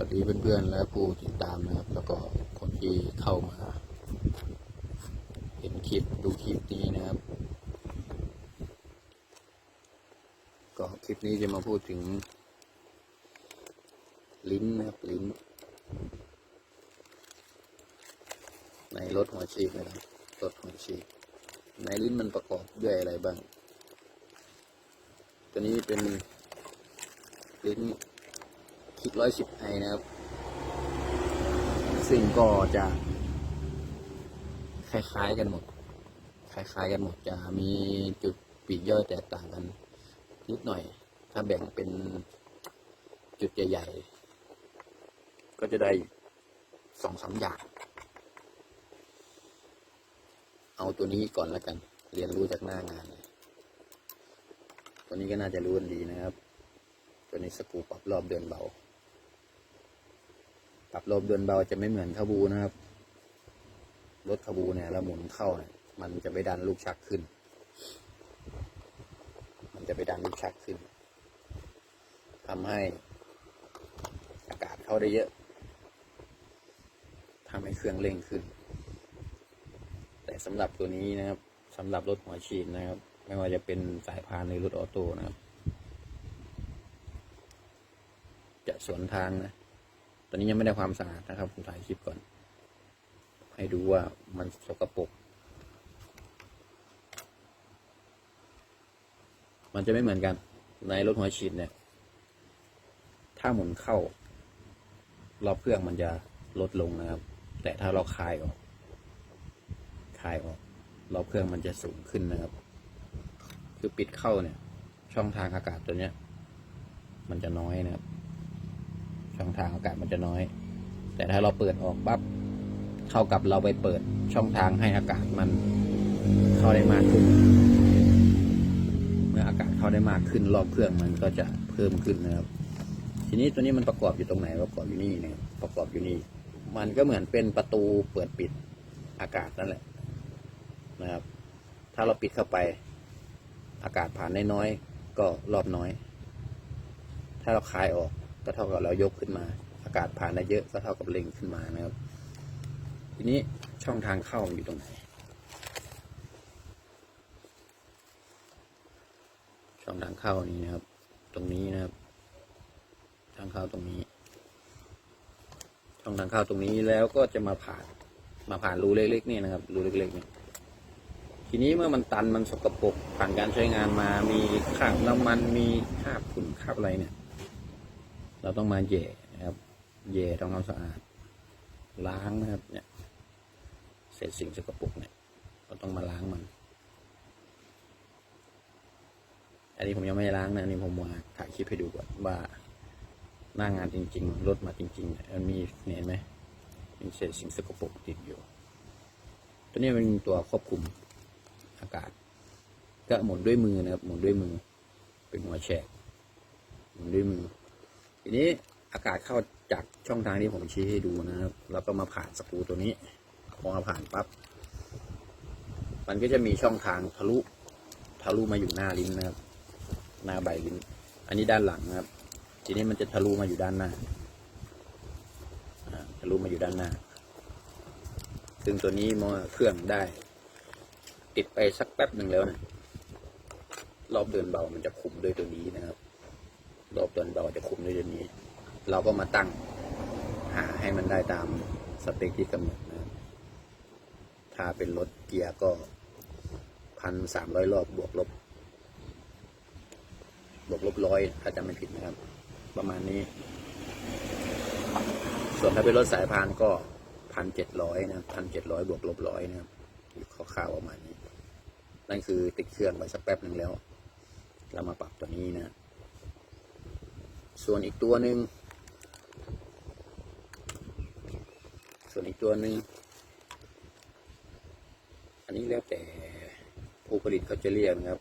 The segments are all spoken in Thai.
วัสดีเพื่อนๆและผู้ติดตามนะครับ แล้วก็คนที่เข้ามา เห็นคลิปดูคลิปนี้นะครับ ก็คลิปนี้จะมาพูดถึง ลิ้นนะครับลิ้น ในรถหัวฉีดนะครับรถหัวฉีดในลิ้นมันประกอบด้วยอะไรบ้าง ตัวนี้เป็นลิ้น คิดร้อยสิบไอนะครับ ซึ่งก็จะ คล้ายๆกันหมด คล้ายๆกันหมดจะมีจุดปีกย่อยแตกต่างกันนิดหน่อย ถ้าแบ่งเป็นจุดใหญ่ๆ ก็จะได้สองสามอย่าง เอาตัวนี้ก่อนแล้วกัน เรียนรู้จากหน้างานเลยตัวนี้ก็น่าจะรู้ดีนะครับ ตัวนี้สกูปรับรอบเดินเบา ปรับรอบเดินเบาจะไม่เหมือนขบูนะครับ รถขบูเนี่ยเราหมุนเข้าเนี่ยมันจะไปดันลูกชักขึ้น มันจะไปดันลูกชักขึ้นทำให้อากาศเข้าได้เยอะทำให้เครื่องเร่งขึ้น แต่สำหรับตัวนี้นะครับสำหรับรถหัวฉีดนะครับ ไม่ว่าจะเป็นสายพานหรือรถออโต้นะครับ จะสวนทางนะ ตอนนี้ยังไม่ได้ความสะอาดนะครับ ผมถ่ายคลิปก่อน ให้ดูว่ามันสกปรกมันจะไม่เหมือนกัน ในรถหัวฉีดเนี่ย ถ้าหมุนเข้ารอบเครื่องมันจะลดลงนะครับ แต่ถ้าเราคลายออกคลายออกรอบเครื่องมันจะสูงขึ้นนะครับ คือปิดเข้าเนี่ย ช่องทางอากาศตัวเนี้ย มันจะน้อยนะครับ ช่องทางอากาศมันจะน้อย แต่ถ้าเราเปิดออกปั๊บเท่ากับเราไปเปิดช่องทางให้อากาศมันเข้าได้มากขึ้น เมื่ออากาศเข้าได้มากขึ้นรอบเครื่องมันก็จะเพิ่มขึ้นนะครับ ทีนี้ตัวนี้มันประกอบอยู่ตรงไหนประกอบอยู่นี่นะครับประกอบอยู่นี่ มันก็เหมือนเป็นประตูเปิดปิดอากาศนั่นแหละนะครับ ถ้าเราปิดเข้าไป อากาศผ่านได้น้อยก็รอบน้อย ถ้าเราคลายออก ก็เท่ากับเรายกขึ้นมา อากาศผ่านได้เยอะก็เท่ากับเล็งขึ้นมานะครับ ทีนี้ช่องทางเข้าอยู่ตรงไหน ช่องทางเข้านี้นะครับ ตรงนี้นะครับ ทางเข้าตรงนี้ ช่องทางเข้าตรงนี้แล้วก็จะมาผ่าน มาผ่านรูเล็กๆนี่นะครับ รูเล็กๆนี่ทีนี้เมื่อมันตันมันสกปรกผ่านการใช้งานมามีคราบน้ำมันมีคราบฝุ่นคราบอะไรเนี่ย เราต้องมาแย่นะครับแย่ทำความสะอาด ล้างนะครับ เนี่ย เศษสิ่งสกปรกเนี่ยเราต้องมาล้างมัน อันนี้ผมยังไม่ล้างนะ อันนี้ผมมาถ่ายคลิปให้ดูก่อนว่าหน้างานจริง ๆ รถมาจริงๆมันมีเนี่ยเห็นไหมมีเศษสิ่งสกปรกติดอยู่ ตัวนี้เป็นตัวควบคุมอากาศ ก็หมุนด้วยมือนะครับ หมุนด้วยมือ เป็นหัวแฉกหมุนด้วยมือ ทีนี้อากาศเข้าจากช่องทางที่ผมชี้ให้ดูนะครับ แล้วก็มาผ่านสกรูตัวนี้พอมาผ่านปั๊บมันก็จะมีช่องทางทะลุทะลุมาอยู่หน้าลิ้นนะครับ หน้าใบลิ้น อันนี้ด้านหลังนะครับ ทีนี้มันจะทะลุมาอยู่ด้านหน้าอ่าทะลุมาอยู่ด้านหน้า ซึ่งตัวนี้มอเครื่องได้ ติดไปสักแป๊บหนึ่งแล้วนะรอบเดินเบามันจะคุมด้วยตัวนี้นะครับ รอบเดินเบาจะคุมด้วยตัวนี้ เราก็มาตั้งหาให้มันได้ตามสเปคที่กำหนดนะถ้าเป็นรถเกียร์ก็พันสามร้อยรอบบวกลบบวกลบร้อยถ้าจำไม่ผิดนะครับ ประมาณนี้ ส่วนถ้าเป็นรถสายพานก็พันเจ็ดร้อยนะพันเจ็ดร้อยบวกลบร้อยนะครับคร่าวๆประมาณนี้ นั่นคือติดเครื่องไปสักแป๊บหนึ่งแล้ว เรามาปรับตัวนี้นะ ส่วนอีกตัวหนึ่งส่วนอีกตัวหนึ่งอันนี้แล้วแต่ผู้ผลิตเขาจะเรียกนะครับ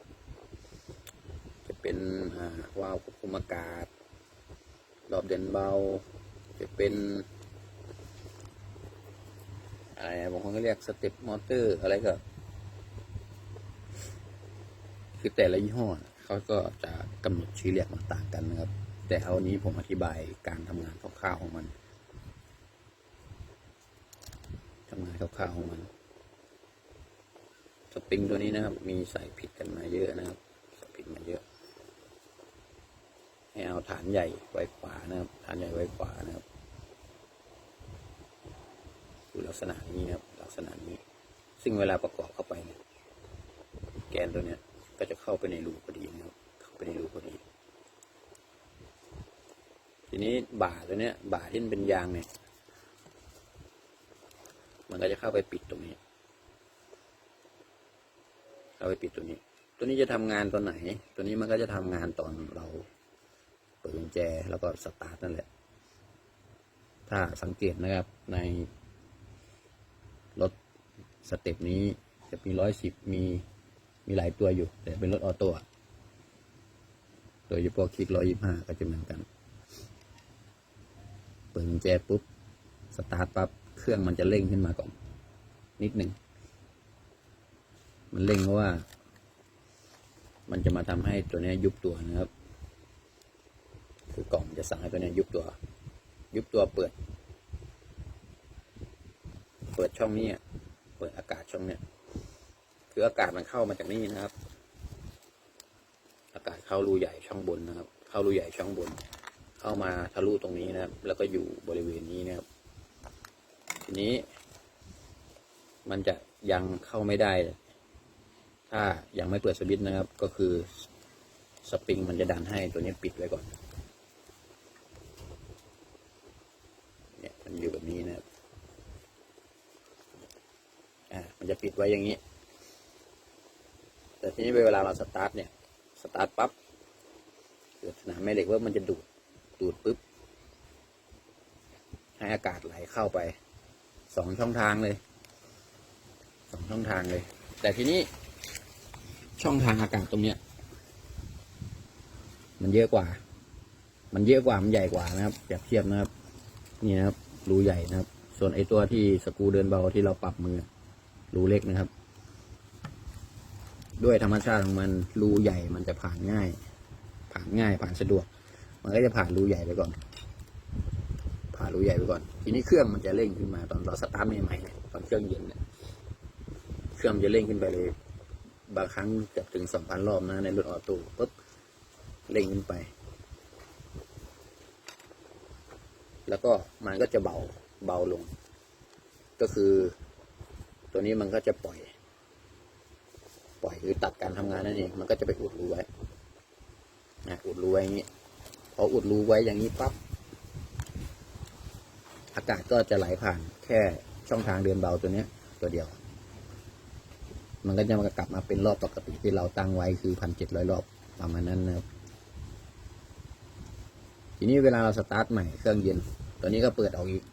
จะเป็นวาล์วควบคุมอากาศรอบเดินเบา จะเป็นอะไรบางคนก็เรียกสเต็ปมอเตอร์อะไรก็ คือแต่ละยี่ห้อเขาก็จะกำหนดชื่อเรียกมันต่างกันนะครับ แต่เอานี้ผมอธิบายการทำงานคร่าวๆของมันทำงานคร่าวๆของมันสปริงตัวนี้นะครับ มีใส่ผิดกันมาเยอะนะครับใส่ผิดมาเยอะให้เอาฐานใหญ่ไว้ขวานะครับ ฐานใหญ่ไว้ขวานะครับดูลักษณะนี้นะครับ ลักษณะนี้ ซึ่งเวลาประกอบเข้าไปเนี่ยแกนตัวเนี้ยก็จะเข้าไปในรูพอดีนะครับ เข้าไปในรูพอดี ทีนี้บ่าตัวเนี้ย บ่าที่มันเป็นยางเนี่ย มันก็จะเข้าไปปิดตรงนี้ เข้าไปปิดตัวนี้ ตัวนี้จะทำงานตอนไหน ตัวนี้มันก็จะทำงานตอนเราเปิดกุญแจแล้วก็สตาร์ทนั่นแหละ ถ้าสังเกตนะครับในรถสเต็ปนี้จะมีร้อยสิบมีมีหลายตัวอยู่ แต่เป็นรถออโต้โดยเฉพาะคลิกร้อยยี่ห้าก็จะเหมือนกัน ปิดกุญแจปุ๊บสตาร์ทปั๊บเครื่องมันจะเร่งขึ้นมาก่อน นิดหนึ่ง มันเร่งเพราะว่า มันจะมาทำให้ตัวนี้ยุบตัวนะครับ คือกล่องจะสั่งให้ตัวนี้ยุบตัว ยุบตัวเปิด เปิดช่องนี้เปิดอากาศช่องเนี้ยคืออากาศมันเข้ามาจากนี่นะครับ อากาศเข้ารูใหญ่ช่องบนนะครับ เข้ารูใหญ่ช่องบน เข้ามาทะลุตรงนี้นะครับ แล้วก็อยู่บริเวณนี้นะครับ ทีนี้ มันจะยังเข้าไม่ได้ ถ้ายังไม่เปิดสวิตช์นะครับ ก็คือสปริงมันจะดันให้ตัวนี้ปิดไว้ก่อน เนี่ยมันอยู่แบบนี้นะครับ อ่า มันจะปิดไว้อย่างนี้ แต่ทีนี้เวลาเราสตาร์ทเนี่ย สตาร์ทปั๊บเกิดสนามแม่เหล็กว่ามันจะดูด ดูดปุ๊บ ให้อากาศไหลเข้าไปสองช่องทางเลยสองช่องทางเลย แต่ทีนี้ช่องทางอากาศตรงเนี้ย มันเยอะกว่า มันเยอะกว่ามันใหญ่กว่านะครับเปรียบเทียบนะครับ นี่นะครับรูใหญ่นะครับ ส่วนไอตัวที่สกูเดินเบาที่เราปรับมือรูเล็กนะครับ ด้วยธรรมชาติของมันรูใหญ่มันจะผ่านง่าย ผ่านง่ายผ่านสะดวก มันก็จะผ่านรูใหญ่ไปก่อน ผ่านรูใหญ่ไปก่อน ทีนี้เครื่องมันจะเร่งขึ้นมาตอนเราสตาร์ทใหม่ๆเนี่ยตอนเครื่องเย็นเนี่ยเครื่องจะเร่งขึ้นไปเลย บางครั้งเกือบถึงสองพันรอบนะในรถออโต้ปุ๊บเร่งขึ้นไป แล้วก็มันก็จะเบาเบาลง ก็คือ ตัวนี้มันก็จะปล่อย ปล่อยคือตัดการทำงานนั่นเอง มันก็จะไปอุดรูไว้นะอุดรูไว้อย่างนี้ พออุดรูไว้อย่างนี้ปั๊บอากาศก็จะไหลผ่านแค่ช่องทางเดินเบาตัวนี้ตัวเดียว มันก็จะมากลับมาเป็นรอบปกติที่เราตั้งไว้คือพันเจ็ดร้อยรอบประมาณนั้นนะครับทีนี้เวลาเราสตาร์ทใหม่เครื่องเย็น ตัวนี้ก็เปิดออกอีก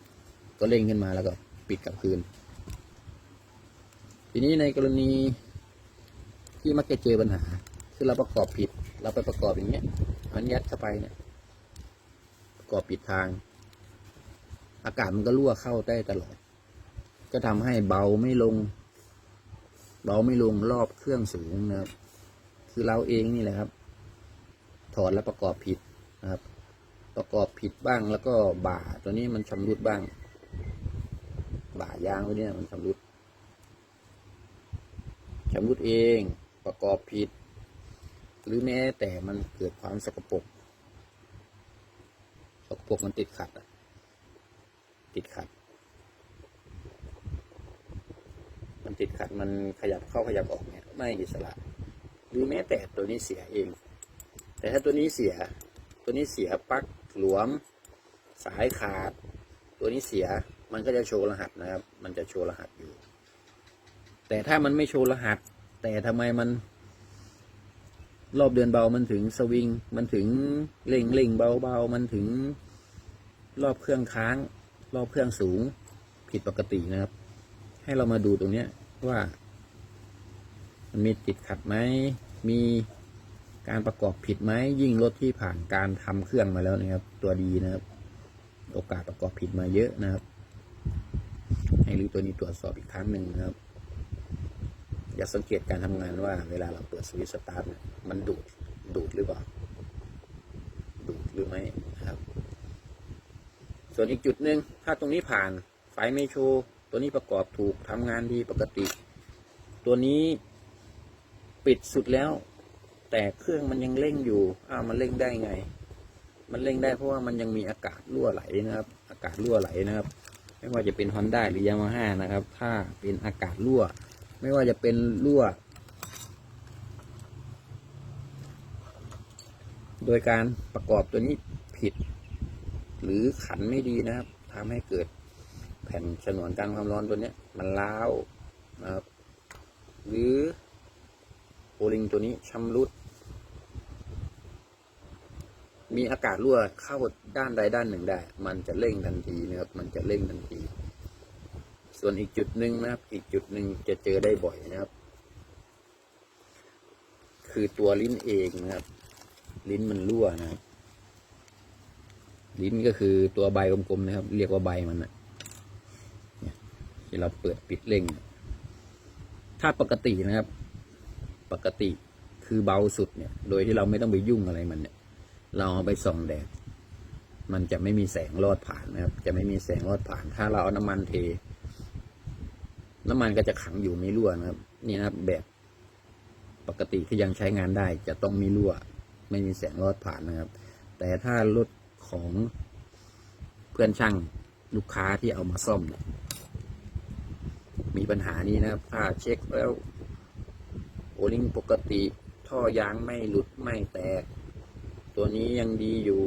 ก็เร่งขึ้นมาแล้วก็ปิดกลับคืน ทีนี้ในกรณีที่มักจะเจอปัญหา คือเราประกอบผิด เราไปประกอบอย่างเงี้ยมันยัดเข้าไปเนี่ย กอบผิดทาง อากาศมันก็รั่วเข้าได้ตลอด ก็ทำให้เบาไม่ลง เบาไม่ลงรอบเครื่องสูงนะครับ คือเราเองนี่แหละครับ ถอดแล้วประกอบผิดนะครับ ประกอบผิดบ้างแล้วก็บ่าตัวนี้มันชำรุดบ้าง บ่ายางตัวนี้มันชำรุดชำรุดเองประกอบผิด หรือแม้แต่มันเกิดความสกปรก สกปรกมันติดขัดอะติดขัด มันติดขัดมันขยับเข้าขยับออกเนี่ยไม่อิสระ หรือแม้แต่ตัวนี้เสียเอง แต่ถ้าตัวนี้เสีย ตัวนี้เสียปักหลวม สายขาด ตัวนี้เสียมันก็จะโชว์รหัสนะครับ มันจะโชว์รหัสอยู่ แต่ถ้ามันไม่โชว์รหัส แต่ทำไมมัน รอบเดือนเบามันถึงสวิง มันถึงเร่งเร่งเบาเบามันถึง รอบเครื่องค้าง รอบเครื่องสูง ผิดปกตินะครับ ให้เรามาดูตรงเนี้ยว่า มันมีติดขัดไหมมีการประกอบผิดไหมยิ่งรถที่ผ่านการทำเครื่องมาแล้วนะครับ ตัวดีนะครับ โอกาสประกอบผิดมาเยอะนะครับ ให้รื้ตัวนี้ตรวจสอบอีกครั้งหนึ่งนะครับอย่าสังเกตการทำงานว่า เวลาเราเปิดสวิตช์สตาร์ทมันดูดดูดหรือเปล่าดูดหรือไม่ ส่วนอีกจุดหนึ่งถ้าตรงนี้ผ่านไฟไม่โชว์ตัวนี้ประกอบถูกทำงานดีปกติ ตัวนี้ปิดสุดแล้ว แต่เครื่องมันยังเร่งอยู่อ้าวมันเร่งได้ไง มันเร่งได้เพราะว่ามันยังมีอากาศรั่วไหลนะครับ อากาศรั่วไหลนะครับ ไม่ว่าจะเป็น Honda หรือยามาฮ่านะครับ ถ้าเป็นอากาศรั่ว ไม่ว่าจะเป็นรั่ว โดยการประกอบตัวนี้ผิด หรือขันไม่ดีนะครับทำให้เกิดแผ่นฉนวนกันความร้อนตัวเนี้ย มันล้าวนะครับ หรือโอลิงตัวนี้ชำรุด มีอากาศรั่วเข้าด้านใดด้านหนึ่งได้ มันจะเร่งทันทีนะครับ มันจะเร่งทันที ส่วนอีกจุดหนึ่งนะครับ อีกจุดหนึ่งจะเจอได้บ่อยนะครับ คือตัวลิ้นเองนะครับ ลิ้นมันรั่วนะครับ ลิ้นก็คือตัวใบกลมๆนะครับ เรียกว่าใบมันนะเนี่ยที่เราเปิดปิดเร่ง ถ้าปกตินะครับ ปกติคือเบาสุดเนี่ย โดยที่เราไม่ต้องไปยุ่งอะไรมันเนี่ย เราเอาไปส่องแดด มันจะไม่มีแสงลอดผ่านนะครับ จะไม่มีแสงลอดผ่าน ถ้าเราเอาน้ำมันเท น้ำมันก็จะขังอยู่ไม่รั่วนะครับ นี่นะครับ แบบปกติที่ยังใช้งานได้ จะต้องมีรั่ว ไม่มีแสงลอดผ่านนะครับ แต่ถ้ารถ ของเพื่อนช่างลูกค้าที่เอามาซ่อมเนี่ยมีปัญหานี้นะครับ ถ้าเช็คแล้ว โอลิงปกติ ท่อยางไม่หลุดไม่แตก ตัวนี้ยังดีอยู่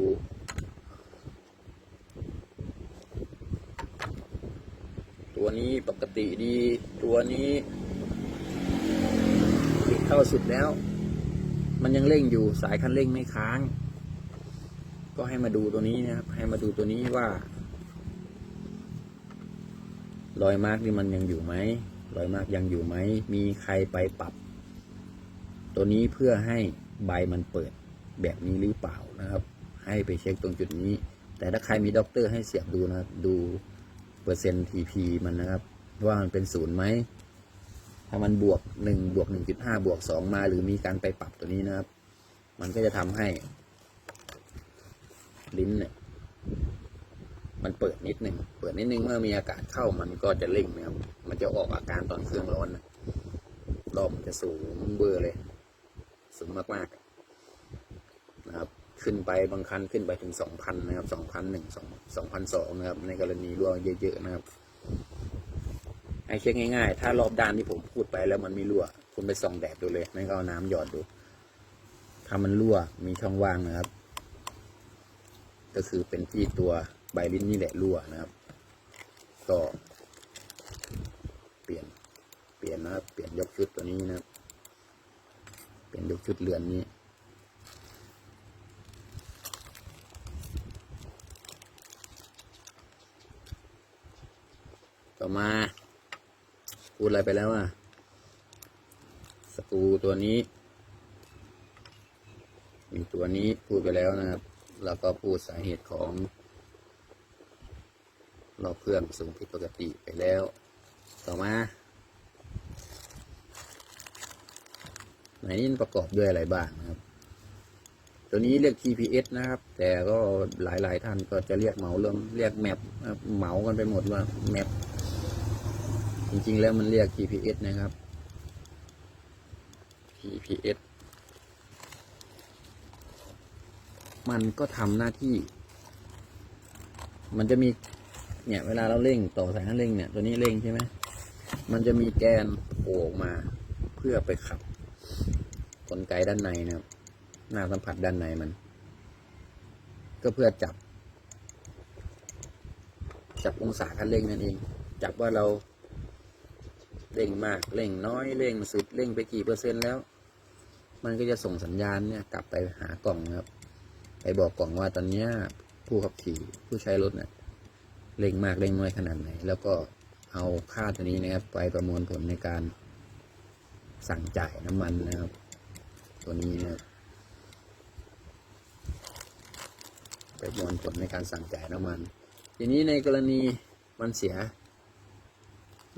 ตัวนี้ปกติดี ตัวนี้ปิดเข้าสุดแล้ว มันยังเร่งอยู่สายคันเร่งไม่ค้าง ก็ให้มาดูตัวนี้นะครับ ให้มาดูตัวนี้ว่า รอยมาร์กนี่มันยังอยู่ไหมรอยมาร์กยังอยู่ไหม มีใครไปปรับ ตัวนี้เพื่อให้ใบมันเปิดแบบนี้หรือเปล่านะครับ ให้ไปเช็คตรงจุดนี้ แต่ถ้าใครมีด็อกเตอร์ให้เสียบดูนะครับดูเปอร์เซ็นต์ TP มันนะครับ ว่ามันเป็นศูนย์ไหมถ้ามันบวกหนึ่งบวกหนึ่งจุดห้าบวกสองมา หรือมีการไปปรับตัวนี้นะครับ มันก็จะทำให้ ลิ้นเนี่ย มันเปิดนิดหนึ่งเปิดนิดนึงเมื่อมีอากาศเข้ามันก็จะเร่งนะครับ มันจะออกอาการตอนเครื่องร้อนนะรอบมันจะสูงเบอร์เลย สูงมากๆนะครับ ขึ้นไปบางคันขึ้นไปถึงสองพันนะครับสองพันหนึ่งสองสองพันสองนะครับ ในกรณีรั่วเยอะๆนะครับให้เช็คง่ายๆ ถ้ารอบด้านที่ผมพูดไปแล้วมันมีรั่ว คุณไปส่องแดดดูเลย ไม่ก็เอาน้ำหยอดดู ถ้ามันรั่ว มีช่องว่างนะครับ ก็คือเป็นที่ตัวใบลิ้นนี่แหละรั่วนะครับ ก็เปลี่ยนเปลี่ยนนะครับ เปลี่ยนยกชุดตัวนี้นะครับ เปลี่ยนยกชุดเรือนนี้ต่อมาพูดอะไรไปแล้วอะสกรูตัวนี้ มีตัวนี้พูดไปแล้วนะครับ แล้วก็พูดสาเหตุของรอบเครื่องสูงผิดปกติไปแล้ว ต่อมาไหนนี่ประกอบด้วยอะไรบ้างนะครับ ตัวนี้เรียก GPS นะครับ แต่ก็หลายๆท่านก็จะเรียกเหมาเรื่องเรียกแมปเหมากันไปหมดว่าแมปจริงๆแล้วมันเรียก GPS นะครับ GPS มันก็ทำหน้าที่ มันจะมี เนี่ย เวลาเราเร่งต่อสายคันเร่งเนี่ย ตัวนี้เร่งใช่ไหมมันจะมีแกนโผล่ออกมา เพื่อไปขับกลไกด้านในนะครับ หน้าสัมผัสด้านในมัน ก็เพื่อจับ จับองศาคันเร่งนั่นเอง จับว่าเราเร่งมากเร่งน้อยเร่งสุดเร่งไปกี่เปอร์เซ็นต์แล้ว มันก็จะส่งสัญญาณเนี่ย กลับไปหากล่องครับ ไปบอกกล่องว่าตอนเนี้ยผู้ขับขี่ผู้ใช้รถเนี่ยเร่งมากเร่งน้อยขนาดไหน แล้วก็เอาค่าตัวนี้นะครับ ไปประมวลผลในการสั่งจ่ายน้ำมันนะครับ ตัวนี้นะครับไปประมวลผลในการสั่งจ่ายน้ำมัน ทีนี้ในกรณีมันเสีย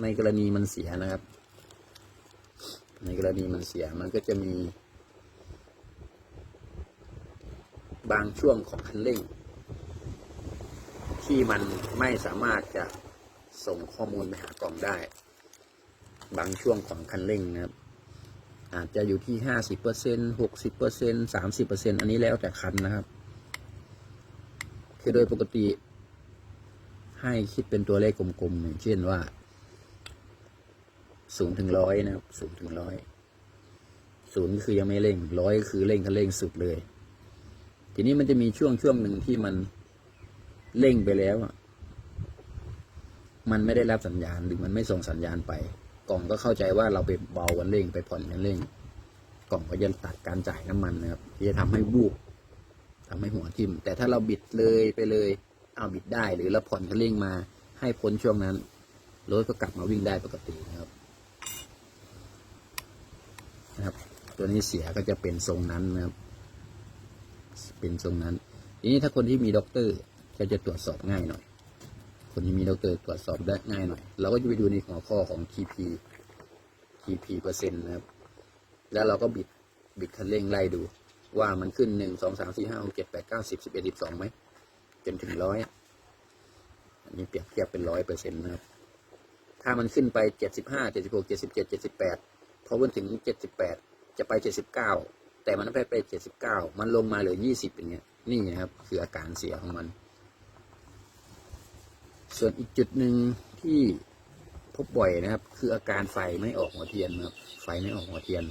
ในกรณีมันเสียนะครับ ในกรณีมันเสียมันก็จะมี บางช่วงของคันเร่ง ที่มันไม่สามารถจะส่งข้อมูลไปหากล่องได้ บางช่วงของคันเร่งนะครับ อาจจะอยู่ที่ห้าสิบเปอร์เซ็นหกสิบเปอร์เซ็นสามสิบเปอร์เซ็นอันนี้แล้วแต่คันนะครับ คือโดยปกติ ให้คิดเป็นตัวเลขกลมๆอย่างเช่นว่าศูนย์ถึงร้อยนะครับศูนย์ถึงร้อยศูนย์ก็คือยังไม่เร่งร้อยก็คือเร่งคันเร่งสุดเลย ทีนี้มันจะมีช่วงช่วงหนึ่งที่มันเร่งไปแล้วมันไม่ได้รับสัญญาณหรือมันไม่ส่งสัญญาณไป กล่องก็เข้าใจว่าเราไปเบากันเร่งไปผ่อนกันเร่ง กล่องก็จะตัดการจ่ายน้ำมันนะครับที่จะทำให้วูบทำให้หัวทิ่มแต่ถ้าเราบิดเลยไปเลย เอาบิดได้หรือเราผ่อนคันเร่งมา ให้พ้นช่วงนั้นรถก็กลับมาวิ่งได้ปกตินะครับนะครับ ตัวนี้เสียก็จะเป็นทรงนั้นนะครับ เป็นทรงนั้น ทีนี้ถ้าคนที่มีด็อกเตอร์ก็จะตรวจสอบง่ายหน่อย คนที่มีด็อกเตอร์ตรวจสอบได้ง่ายหน่อย เราก็จะไปดูในหัวข้อของ TP TP เปอร์เซ็นต์นะครับ แล้วเราก็บิดบิดคันเร่งไล่ดู ว่ามันขึ้นหนึ่งสองสามสี่ห้าหกเจ็ดแปดเก้าสิบสิบเอ็ดสิบสองไหมจนถึงร้อยอันนี้เปรียบเทียบเป็นร้อยเปอร์เซ็นต์นะครับ ถ้ามันขึ้นไปเจ็ดสิบห้าเจ็ดสิบหกเจ็ดสิบเจ็ดเจ็ดสิบแปดพอมันถึงเจ็ดสิบแปดจะไปเจ็ดสิบเก้า แต่มันไม่ไปเจ็ดสิบเก้ามันลงมาเหลือยี่สิบอย่างเงี้ย นี่นะครับ คืออาการเสียของมัน ส่วนอีกจุดหนึ่งที่พบบ่อยนะครับ คืออาการไฟไม่ออกหัวเทียนครับ ไฟไม่ออกหัวเทียน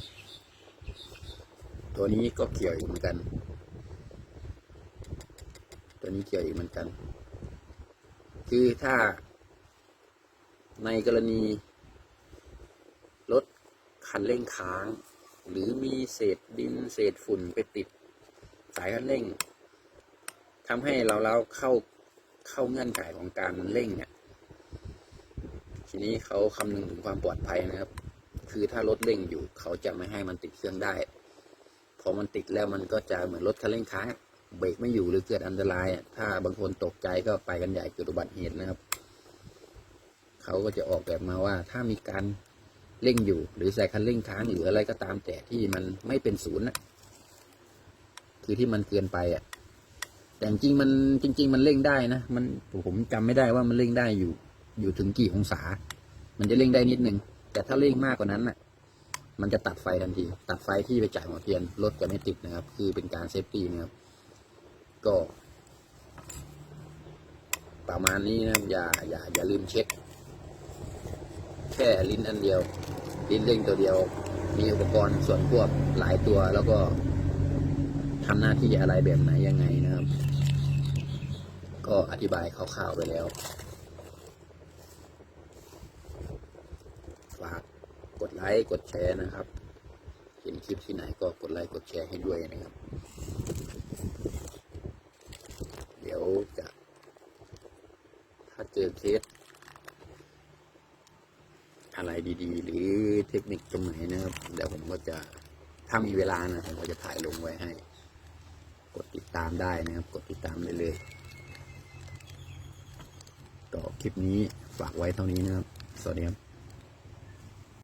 ตัวนี้ก็เกี่ยวอีกเหมือนกัน ตัวนี้เกี่ยวอีกเหมือนกัน คือถ้า ในกรณีรถคันเร่งค้าง หรือมีเศษดินเศษฝุ่นไปติดสายคันเร่งทำให้เราเราเข้าเข้าเงื่อนไขของการเร่งเนี่ย ทีนี้เขาคำนึงถึงความปลอดภัยนะครับ คือถ้ารถเร่งอยู่เขาจะไม่ให้มันติดเครื่องได้ พอมันติดแล้วมันก็จะเหมือนรถคันเร่งค้างเบรกไม่อยู่หรือเกิดอันตราย ถ้าบางคนตกใจก็ไปกันใหญ่เกิดอุบัติเหตุนะครับ เขาก็จะออกแบบมาว่าถ้ามีการ เร่งอยู่ หรือใส่คันเร่งค้างหรืออะไรก็ตามแต่ที่มันไม่เป็นศูนย์นะคือที่มันเกินไปอะ แต่จริงมันจริง ๆ มันเร่งได้นะมันผมจำไม่ได้ว่ามันเร่งได้อยู่ อยู่ถึงกี่องศา มันจะเร่งได้นิดนึงแต่ถ้าเร่งมากกว่านั้นน่ะ มันจะตัดไฟทันที ตัดไฟที่ไปจ่ายหัวเทียนรถจะไม่ติดนะครับ คือเป็นการเซฟตี้นะครับ ก็ประมาณนี้นะอย่าอย่าอย่าลืมเช็ค แค่ลิ้นอันเดียว ลิ้นเร่งตัวเดียว มีอุปกรณ์ส่วนควบหลายตัว แล้วก็ทำหน้าที่อะไรแบบไหนยังไงนะครับ ก็อธิบายคร่าวๆไปแล้วฝากกดไลค์กดแชร์นะครับ เห็นคลิปที่ไหนก็กดไลค์กดแชร์ให้ด้วยนะครับ เดี๋ยวจะ ถ้าเจอเคส อะไรดีๆ หรือเทคนิคตรงไหนนะครับเดี๋ยวผมก็จะถ้ามีเวลานะผมก็จะถ่ายลงไว้ให้ กดติดตามได้นะครับ กดติดตามได้เลยก็คลิปนี้ฝากไว้เท่านี้นะครับ สวัสดีครับ